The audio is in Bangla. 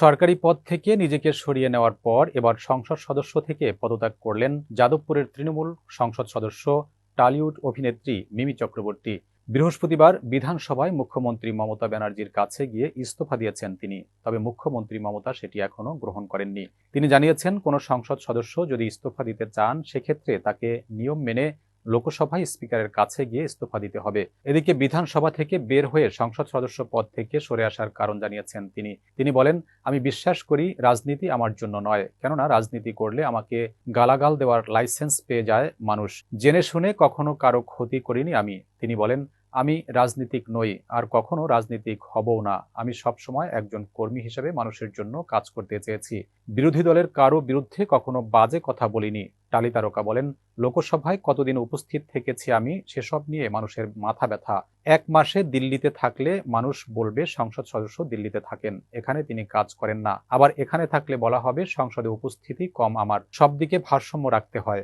সরকারি পদ থেকে নিজেকে সরিয়ে নেওয়ার পর এবার সংসদ সদস্য থেকে পদত্যাগ করলেন যাদবপুরের তৃণমূল সংসদ সদস্য, টালিউড অভিনেত্রী মিমি চক্রবর্তী। বৃহস্পতিবার বিধানসভায় মুখ্যমন্ত্রী মমতা ব্যানার্জির কাছে গিয়ে ইস্তফা দিয়েছেন তিনি। তবে মুখ্যমন্ত্রী মমতা সেটি এখনও গ্রহণ করেননি। তিনি জানিয়েছেন, কোনো সংসদ সদস্য যদি ইস্তফা দিতে চান, সেক্ষেত্রে তাকে নিয়ম মেনে লোকসভায় স্পিকারের কাছে গিয়ে ইস্তফা দিতে হবে। এদিকে বিধানসভা থেকে বের হয়ে সংসদ সদস্য পদ থেকে সরে আসার কারণ জানিয়েছেন তিনি। তিনি বলেন, আমি বিশ্বাস করি রাজনীতি আমার জন্য নয়, কেননা রাজনীতি করলে আমাকে গালাগাল দেওয়ার লাইসেন্স পেয়ে যায় মানুষ। জেনে শুনে কখনো কারও ক্ষতি করিনি আমি। তিনি বলেন আমি রাজনীতিক নই, আর কখনো রাজনীতিক হবও না। আমি সবসময় একজন কর্মী হিসেবে মানুষের জন্য কাজ করতে চেয়েছি। বিরোধী দলের কারও বিরুদ্ধে কখনো বাজে কথা বলিনি। টালি তারকা বলেন, লোকসভায় কতদিন উপস্থিত থেকেছি আমি সেসব নিয়ে মানুষের মাথা ব্যথা। এক মাসে দিল্লিতে থাকলে মানুষ বলবে সংসদ সদস্য দিল্লিতে থাকেন, এখানে তিনি কাজ করেন না। আবার এখানে থাকলে বলা হবে সংসদে উপস্থিতি কম আমার। সব দিকে ভারসাম্য রাখতে হয়।